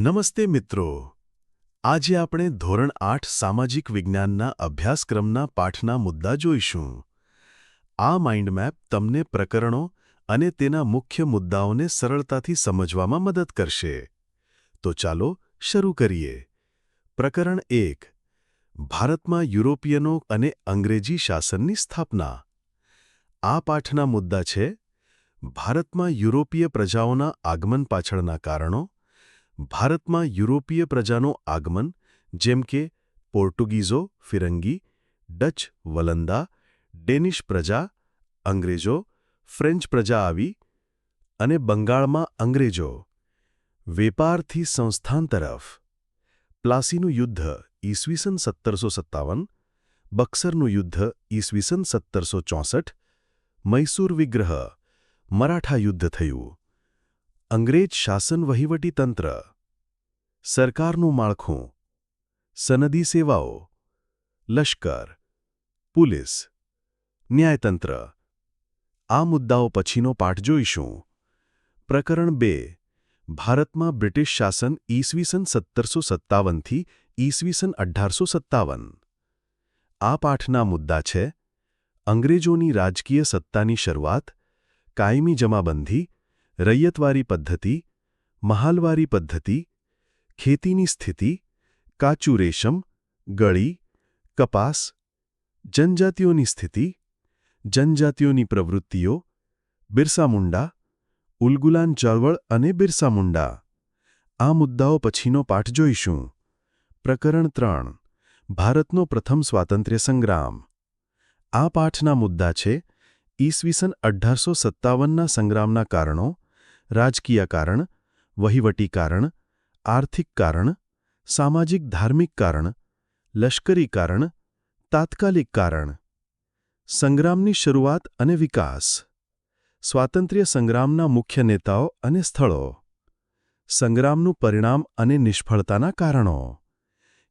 નમસ્તે મિત્રો. આજે આપણે ધોરણ આઠ સામાજિક વિજ્ઞાનના અભ્યાસક્રમના પાઠના મુદ્દા જોઈશું. આ માઇન્ડ મેપ તમને પ્રકરણો અને તેના મુખ્ય મુદ્દાઓને સરળતાથી સમજવામાં મદદ કરશે. તો ચાલો શરૂ કરીએ. પ્રકરણ એક. ભારતમાં યુરોપિયનો અને અંગ્રેજી શાસનની સ્થાપના. આ પાઠના મુદ્દા છે. ભારતમાં યુરોપીય પ્રજાઓના આગમન પાછળના કારણો ભારતમાં યુરોપીય પ્રજાનું આગમન, જેમ કે પોર્ટુગીઝો, ફિરંગી, ડચ, વલંદા, ડેનિશ પ્રજા, અંગ્રેજો, ફ્રેન્ચ પ્રજા આવી અને બંગાળમાં અંગ્રેજો. વેપારથી સંસ્થાન તરફ. પ્લાસીનું યુદ્ધ ઈસવીસન સત્તરસો સત્તાવન, બક્સરનું યુદ્ધ ઈસવીસન સત્તરસો ચોસઠ, મૈસૂર વિગ્રહ, મરાઠા યુદ્ધ થયું. અંગ્રેજ શાસન વહીવટી તંત્ર સરકારનું માળખું, સનદી સેવાઓ, લશ્કર, પોલીસ, ન્યાયતંત્ર. આ મુદ્દાઓ પછીનો પાઠ જોઈશું. પ્રકરણ બે, ભારતમાં બ્રિટિશ શાસન ઈસવીસન સત્તરસો સત્તાવનથી ઈસવીસન અઢારસો સત્તાવન. આ પાઠના મુદ્દા છે, અંગ્રેજોની રાજકીય સત્તાની શરૂઆત, કાયમી જમાબંધી, રૈયતવારી પદ્ધતિ, મહાલવારી પદ્ધતિ ખેતીની સ્થિતિ, કાચું રેશમ, ગળી, કપાસ, જનજાતિઓની સ્થિતિ, જનજાતિઓની પ્રવૃત્તિઓ, બિરસા મુંડા, ઉલગુલાન ચળવળ અને બિરસા મુંડા. આ મુદ્દાઓ પછીનો પાઠ જોઈશું. પ્રકરણ ત્રણ, ભારતનો પ્રથમ સ્વાતંત્ર્ય સંગ્રામ. આ પાઠના મુદ્દા છે, ઈસવીસન અઢારસો સત્તાવનના સંગ્રામના કારણો, રાજકીય કારણ, વહીવટી કારણ આર્થિક કારણ, સામાજિક ધાર્મિક કારણ, લશ્કરી કારણ, તાત્કાલિક કારણ. સંગ્રામની શરૂઆત અને વિકાસ. સ્વાતંત્ર્ય સંગ્રામના મુખ્ય નેતાઓ અને સ્થળો. સંગ્રામનું પરિણામ અને નિષ્ફળતાના કારણો.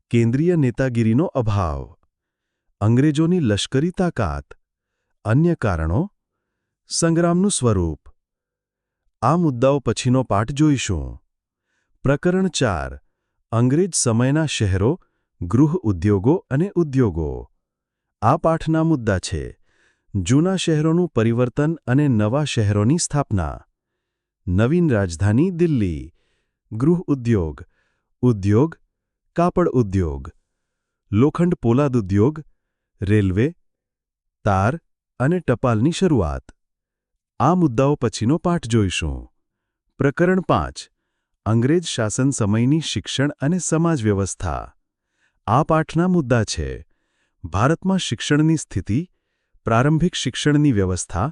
કેન્દ્રીય નેતાગીરીનો અભાવ. અંગ્રેજોની લશ્કરી તાકાત. અન્ય કારણો. સંગ્રામનું સ્વરૂપ. આ મુદ્દાઓ પછીનો પાઠ જોઈશું. પ્રકરણ ચાર. અંગ્રેજ સમયના શહેરો, ગૃહ ઉદ્યોગો અને ઉદ્યોગો. આ પાઠના મુદ્દા છે. જૂના શહેરોનું પરિવર્તન અને નવા શહેરોની સ્થાપના. નવીન રાજધાની દિલ્હી. ગૃહ ઉદ્યોગ. ઉદ્યોગ, કાપડ ઉદ્યોગ. લોખંડ પોલાદ ઉદ્યોગ. રેલવે, તાર અને ટપાલની શરૂઆત. આ મુદ્દાઓ પછીનો પાઠ જોઈશું. પ્રકરણ પાંચ. અંગ્રેજ શાસન સમયની શિક્ષણ અને સમાજ વ્યવસ્થા. આ પાઠના મુદ્દા છે. ભારતમાં શિક્ષણની સ્થિતિ, પ્રારંભિક શિક્ષણની વ્યવસ્થા,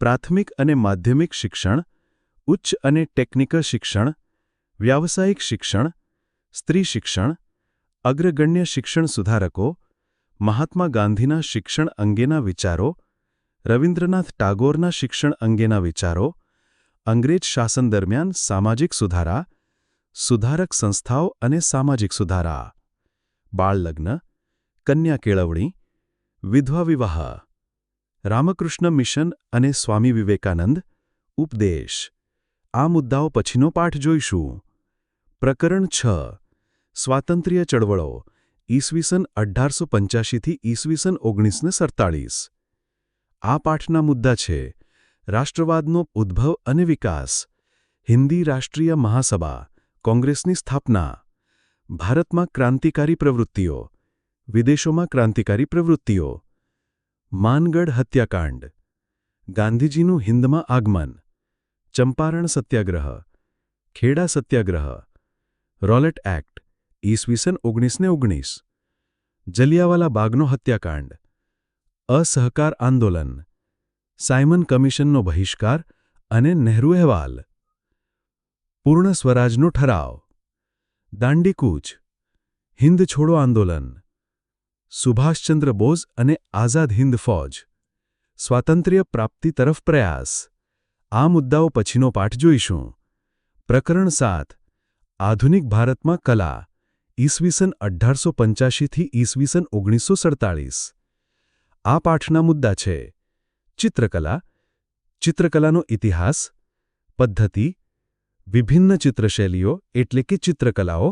પ્રાથમિક અને માધ્યમિક શિક્ષણ, ઉચ્ચ અને ટેકનિકલ શિક્ષણ, વ્યાવસાયિક શિક્ષણ, સ્ત્રી શિક્ષણ, અગ્રગણ્ય શિક્ષણ સુધારકો, મહાત્મા ગાંધીના શિક્ષણ અંગેના વિચારો, રવિન્દ્રનાથ ટાગોરના શિક્ષણ અંગેના વિચારો અંગ્રેજ શાસન દરમિયાન સામાજિક સુધારા, સુધારક સંસ્થાઓ અને સામાજિક સુધારા. બાળલગ્ન, કન્યા કેળવણી, વિધવા વિવાહ, રામકૃષ્ણ મિશન અને સ્વામી વિવેકાનંદ, ઉપદેશ. આ મુદ્દાઓ પછીનો પાઠ જોઈશું. પ્રકરણ છ, સ્વાતંત્ર્ય ચળવળો, ઈસવીસન અઢારસો પંચ્યાસીથી ઈસવીસન ઓગણીસને સડતાળીસ. આ પાઠના મુદ્દા છે રાષ્ટ્રવાદનો ઉદ્ભવ અને વિકાસ, હિન્દી રાષ્ટ્રીય મહાસભા, કોંગ્રેસની સ્થાપના, ભારતમાં ક્રાંતિકારી પ્રવૃત્તિઓ, વિદેશોમાં ક્રાંતિકારી પ્રવૃત્તિઓ, માનગઢ હત્યાકાંડ, ગાંધીજીનું હિન્દમાં આગમન, ચંપારણ સત્યાગ્રહ, ખેડા સત્યાગ્રહ, રોલેટ એક્ટ, ઈસવીસન ઓગણીસને ઓગણીસ, જલિયાવાલા બાગનો હત્યાકાંડ, અસહકાર આંદોલન સાયમન કમિશનનો બહિષ્કાર અને નહેરુ અહેવાલ. પૂર્ણ સ્વરાજનો ઠરાવ. દાંડીકૂચ. હિન્દ છોડો આંદોલન. સુભાષચંદ્ર બોઝ અને આઝાદ હિન્દ ફૌજ. સ્વાતંત્ર્ય પ્રાપ્તિ તરફ પ્રયાસ. આ મુદ્દાઓ પછીનો પાઠ જોઈશું. પ્રકરણ સાત. આધુનિક ભારતમાં કલા. ઈસવીસન અઢારસો પંચ્યાસીથી ઈસવીસન ઓગણીસો સડતાળીસ. આ પાઠના મુદ્દા છે. ચિત્રકલા ચિત્રકલાનો ઇતિહાસ પદ્ધતિ વિભિન્ન ચિત્રશૈલીઓ એટલે કે ચિત્રકલાઓ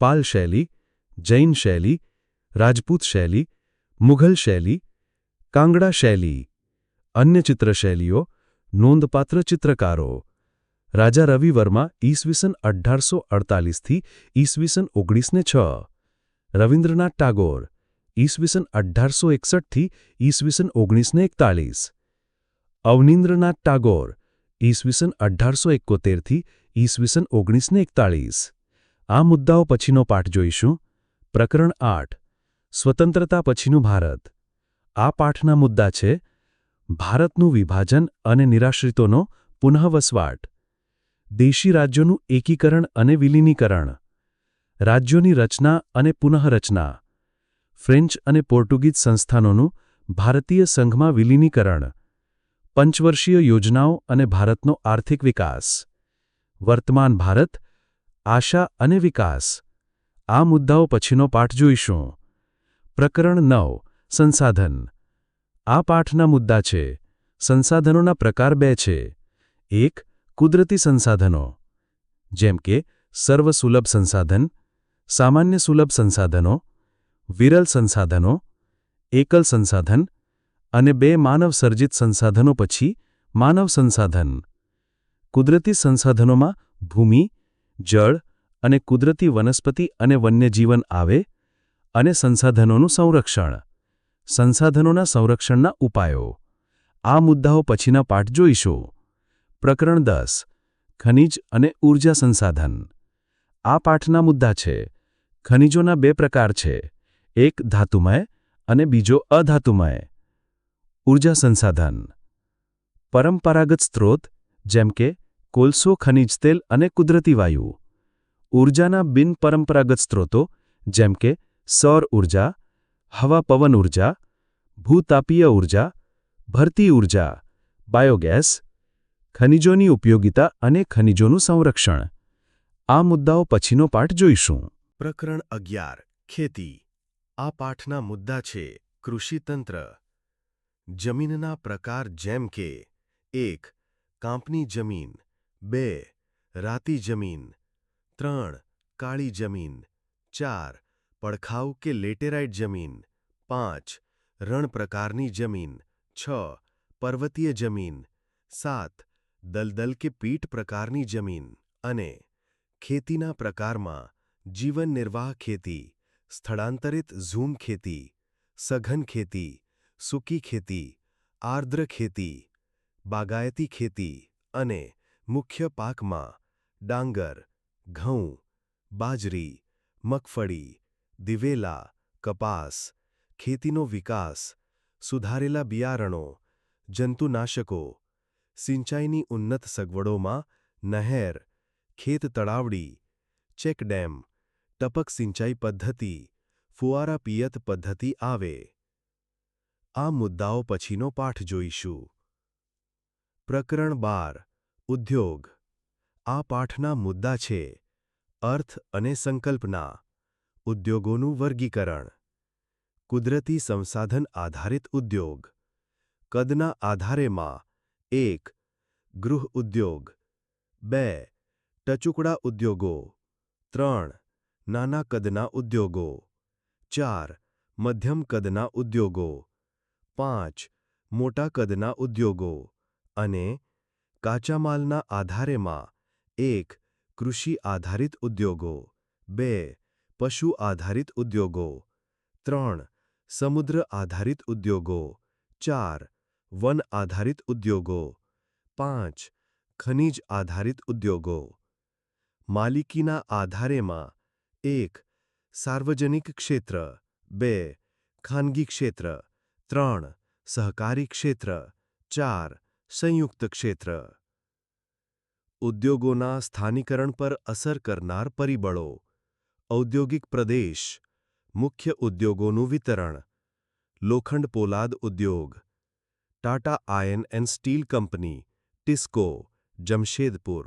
પાલ શૈલી જૈન શૈલી રાજપૂત શૈલી મુઘલ શૈલી કાંગડા શૈલી અન્ય ચિત્રશૈલીઓ નોંધપાત્ર ચિત્રકારો રાજા રવિ વર્મા ઈસવીસન અઢારસો અડતાલીસથી ઈસવીસન ઓગણીસને છ રવિન્દ્રનાથ ટાગોર ઈસવીસન અઢારસો એકસઠથી ઈસવીસન ઓગણીસને એકતાલીસ અવનીન્દ્રનાથ ટાગોર ઈસવીસન અઢારસો એકોતેરથી ઈસવીસન ઓગણીસને એકતાળીસ આ મુદ્દાઓ પછીનો પાઠ જોઈશું પ્રકરણ આઠ સ્વતંત્રતા પછીનું ભારત આ પાઠના મુદ્દા છે ભારતનું વિભાજન અને નિરાશ્રિતોનો પુનઃવસવાટ દેશી રાજ્યોનું એકીકરણ અને વિલીનીકરણ રાજ્યોની રચના અને પુનઃરચના ફ્રેન્ચ અને પોર્ટુગીઝ સંસ્થાનોનું ભારતીય સંઘમાં વિલીનીકરણ, પંચવર્ષીય યોજનાઓ અને ભારતનો આર્થિક વિકાસ. વર્તમાન ભારત, આશા અને વિકાસ. આ મુદ્દાઓ પછીનો પાઠ જોઈશું. પ્રકરણ નવ, સંસાધન. આ પાઠના મુદ્દા છે. સંસાધનોના પ્રકાર બે છે. એક, કુદરતી સંસાધનો. જેમ કે, સર્વસુલભ સંસાધન, સામાન્ય સુલભ સંસાધનો વિરલ સંસાધનો, એકલ સંસાધન અને બે માનવ સર્જિત સંસાધનો પછી માનવ સંસાધન. કુદરતી સંસાધનોમાં ભૂમિ, જળ અને કુદરતી વનસ્પતિ અને વન્યજીવન આવે અને સંસાધનોનું સંરક્ષણ. સંસાધનોના સંરક્ષણના ઉપાયો. આ મુદ્દાઓ પછીના પાઠ જોઈશું. પ્રકરણ દસ, ખનિજ અને ઊર્જા સંસાધન. આ પાઠના મુદ્દા છે. ખનિજોના બે પ્રકાર છે. એક ધાતુમય અને બીજો અધાતુમય. ઊર્જા સંસાધન. પરંપરાગત સ્ત્રોત, જેમ કે કોલસો, ખનિજ તેલ અને કુદરતી વાયુ. ઊર્જાના બિનપરંપરાગત સ્ત્રોતો, જેમ કે સૌર ઊર્જા હવા પવન ઊર્જા ભૂતાપીય ઊર્જા ભરતી ઊર્જા બાયોગેસ, ખનિજોની ઉપયોગિતા અને ખનિજોનું સંરક્ષણ. આ મુદ્દાઓ પછીનો પાઠ જોઈશું. પ્રકરણ અગિયાર, ખેતી. આ પાઠના મુદ્દા છે કૃષિતંત્ર. જમીનના પ્રકાર જેમ કે, એક, કાંપની જમીન, બે, રાતી જમીન, ત્રણ, કાળી જમીન, ચાર, પડખાઉ કે લેટેરાઇટ જમીન, પાંચ, રણ પ્રકારની જમીન, છ, પર્વતીય જમીન, સાત, દલદલ કે પીઠ પ્રકારની જમીન અને ખેતીના પ્રકારમાં જીવન નિર્વાહ ખેતી. સ્થળાંતરિત ઝૂમ ખેતી, સઘન ખેતી, સૂકી ખેતી, આર્દ્ર ખેતી, બાગાયતી ખેતી અને મુખ્ય પાકમાં ડાંગર, ઘઉં, બાજરી, મગફળી, દિવેલા, કપાસ, ખેતીનો વિકાસ, સુધારેલા બિયારણો, જંતુનાશકો, સિંચાઈની ઉન્નત સગવડોમાં નહેર, ખેત તળાવડી, ચેકડેમ ટપક સિંચાઈ પદ્ધતિ, ફુવારા પિયત પદ્ધતિ આવે. આ મુદ્દાઓ પછીનો પાઠ જોઈશું. પ્રકરણ બાર, ઉદ્યોગ. આ પાઠના મુદ્દા છે, અર્થ અને સંકલ્પના, ઉદ્યોગોનું વર્ગીકરણ. કુદરતી સંસાધન આધારિત ઉદ્યોગ. કદના આધારેમાં, એક, ગૃહ ઉદ્યોગ. બે, ટચુકડા ઉદ્યોગો. ત્રણ નાના કદના ઉદ્યોગો ચાર મધ્યમ કદના ઉદ્યોગો પાંચ મોટા કદના ઉદ્યોગો અને કાચા માલના આધારેમાં એક કૃષિ આધારિત ઉદ્યોગો બે પશુ આધારિત ઉદ્યોગો ત્રણ સમુદ્ર આધારિત ઉદ્યોગો ચાર વન આધારિત ઉદ્યોગો પાંચ ખનિજ આધારિત ઉદ્યોગો માલિકીના આધારેમાં એક સાર્વજનિક ક્ષેત્ર બે ખાનગી ક્ષેત્ર ત્રણ સહકારી ક્ષેત્ર ચાર સંયુક્ત ક્ષેત્ર ઉદ્યોગોના સ્થાનીકરણ પર અસર કરનાર પરિબળો ઔદ્યોગિક પ્રદેશ મુખ્ય ઉદ્યોગોનું વિતરણ લોખંડ પોલાદ ઉદ્યોગ Tata iron and steel company TISCO Jamshedpur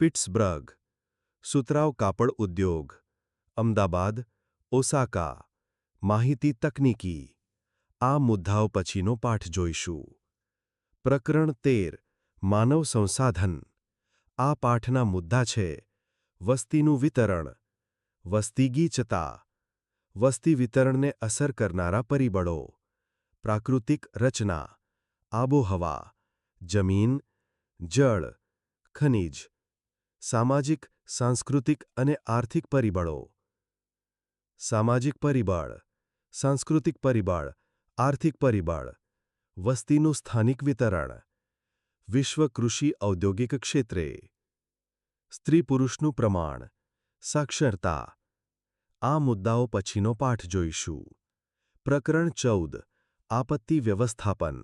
Pittsburgh સુતરાવ કાપડ ઉદ્યોગ, અમદાવાદ, ઓસાકા, માહિતી તકનીકી, આ મુદ્દાઓ પછીનો પાઠ જોઈશું. પ્રકરણ તેર, માનવ સંસાધન. આ પાઠના મુદ્દા છે, વસ્તીનું વિતરણ, વસ્તી ગીચતા, વસ્તી વિતરણને અસર કરનારા પરિબળો, પ્રાકૃતિક રચના, આબોહવા, જમીન, જળ, ખનિજ, સામાજિક સાંસ્કૃતિક અને આર્થિક પરિબળો. સામાજિક પરિબળ, સાંસ્કૃતિક પરિબળ, આર્થિક પરિબળ, વસ્તીનું સ્થાનિક વિતરણ, વિશ્વ કૃષિ ઔદ્યોગિક ક્ષેત્રે, સ્ત્રી પુરુષનું પ્રમાણ, સાક્ષરતા, આ મુદ્દાઓ પછીનો પાઠ જોઈશું. પ્રકરણ ચૌદ, આપત્તિ વ્યવસ્થાપન.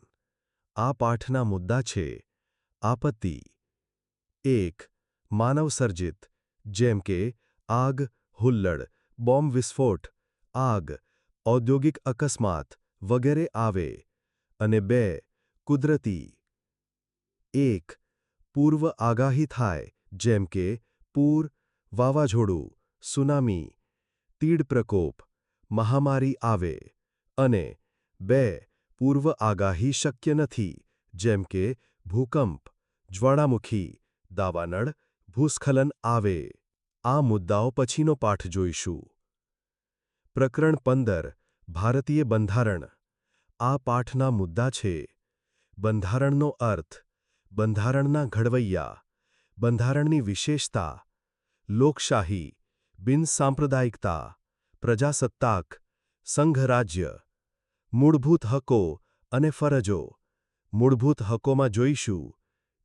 આ પાઠના મુદ્દા છે, આપત્તિ. એક માનવસર્જિત જેમ કે આગ હુલ્લડ બોમ્બ વિસ્ફોટ આગ ઔદ્યોગિક અકસ્માત વગેરે આવે અને બે કુદરતી એક પૂર્વ આગાહી થાય જેમ કે પૂર વાવાઝોડું સુનામી તીડ પ્રકોપ મહામારી આવે અને બે પૂર્વ આગાહી શક્ય નથી જેમ કે ભૂકંપ જ્વાળામુખી દાવાનળ ભૂસ્ખલન આવે, આ મુદ્દાઓ પછીનો પાઠ જોઈશું. પ્રકરણ પંદર, ભારતીય બંધારણ. આ પાઠના મુદ્દા છે, બંધારણનો અર્થ, બંધારણના ઘડવૈયા, બંધારણની વિશેષતા, લોકશાહી બિનસાંપ્રદાયિકતા પ્રજાસત્તાક, સંઘરાજ્ય, મૂળભૂત હકો અને ફરજો. મૂળભૂત હકોમાં જોઈશું,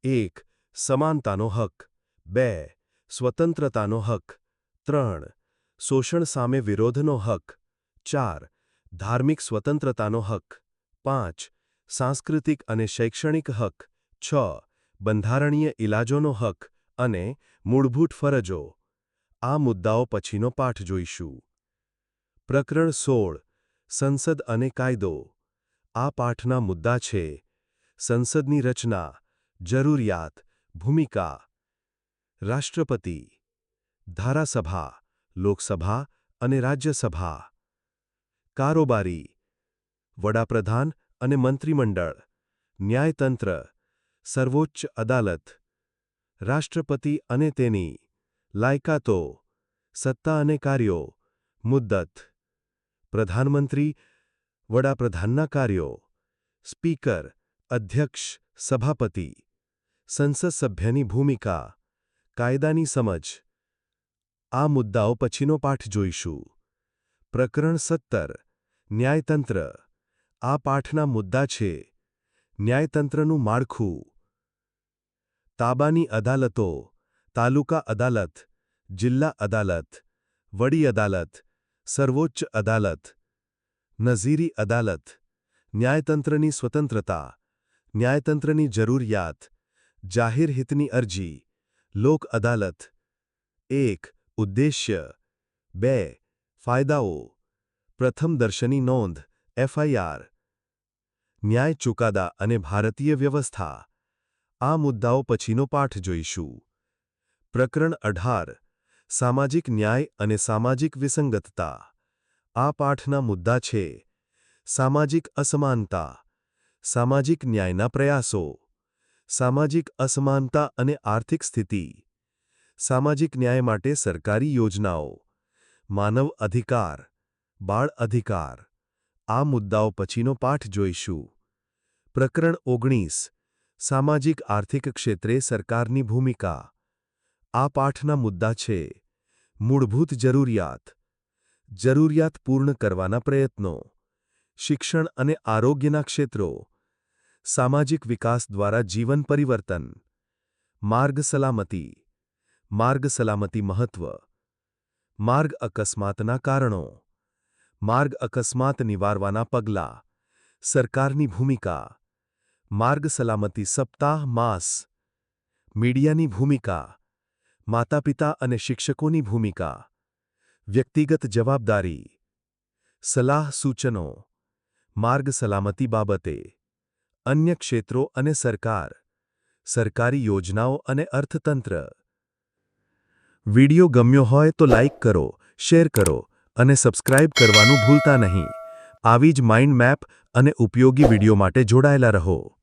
એક, સમાનતાનો હક. બે, સ્વતંત્રતાનો હક. ત્રણ, શોષણ સામે વિરોધનો હક. ચાર, ધાર્મિક સ્વતંત્રતાનો હક. પાંચ, સાંસ્કૃતિક અને શૈક્ષણિક હક. છ, બંધારણીય ઇલાજોનો હક અને મૂળભૂત ફરજો. આ મુદ્દાઓ પછીનો પાઠ જોઈશું. પ્રકરણ સોળ, સંસદ અને કાયદો. આ પાઠના મુદ્દા છે, સંસદની રચના, જરૂરિયાત, ભૂમિકા રાષ્ટ્રપતિ ધારાસભા લોકસભા અને રાજ્યસભા કારોબારી વડાપ્રધાન અને મંત્રીમંડળ ન્યાયતંત્ર સર્વોચ્ચ અદાલત રાષ્ટ્રપતિ અને તેની લાયકાતો સત્તા અને કાર્યો મુદ્દત પ્રધાનમંત્રી વડાપ્રધાનના કાર્યો સ્પીકર અધ્યક્ષ સભાપતિ સંસદ સભ્યની ભૂમિકા કાયદાની સમજ. આ મુદ્દાઓ પછીનો પાઠ જોઈશું. પ્રકરણ સત્તર. ન્યાયતંત્ર. આ પાઠના મુદ્દા છે. ન્યાયતંત્રનું માળખું. તાબાની અદાલતો. તાલુકા અદાલત. જિલ્લા અદાલત. વડી અદાલત. સર્વોચ્ચ અદાલત. નઝીરી અદાલત. ન્યાયતંત્રની સ્વતંત્રતા. ન્યાયતંત્રની જરૂરિયાત. જાહેર હિતની અરજી. લોક અદાલત એક ઉદ્દેશ્ય બે ફાયદાઓ પ્રથમ દર્શની નોંધ એફઆઈઆર ન્યાય ચુકાદા અને ભારતીય વ્યવસ્થા આ મુદ્દાઓ પછીનો પાઠ જોઈશું પ્રકરણ અઢાર સામાજિક ન્યાય અને સામાજિક વિસંગતતા આ પાઠના મુદ્દા છે સામાજિક અસમાનતા સામાજિક ન્યાયના પ્રયાસો સામાજિક અસમાનતા અને આર્થિક સ્થિતિ. સામાજિક ન્યાય માટે સરકારી યોજનાઓ. માનવ અધિકાર. બાળ અધિકાર. આ મુદ્દાઓ પછીનો પાઠ જોઈશું. પ્રકરણ ઓગણીસ. સામાજિક આર્થિક ક્ષેત્રે સરકારની ભૂમિકા. આ પાઠના મુદ્દા છે. મૂળભૂત જરૂરિયાત. જરૂરિયાત પૂર્ણ કરવાના પ્રયત્નો. શિક્ષણ અને આરોગ્યના ક્ષેત્રો. સામાજિક વિકાસ દ્વારા જીવન પરિવર્તન. માર્ગ સલામતી. માર્ગ સલામતી મહત્વ. માર્ગ અકસ્માતના કારણો. માર્ગ અકસ્માત નિવારવાના પગલાં. સરકારની ભૂમિકા. માર્ગ સલામતી સપ્તાહ માસ. મીડિયાની ભૂમિકા. માતાપિતા અને શિક્ષકોની ભૂમિકા. વ્યક્તિગત જવાબદારી. સલાહ સૂચનો. માર્ગ સલામતી બાબતે. અન્ય ક્ષેત્રો અને સરકાર, સરકારી યોજનાઓ અને અર્થતંત્ર. વિડિયો ગમ્યો હોય તો લાઇક કરો, શેર કરો અને સબસ્ક્રાઇબ કરવાનું ભૂલતા નહીં. આવી જ માઇન્ડ મેપ અને ઉપયોગી વિડિયો માટે જોડાયેલા રહો.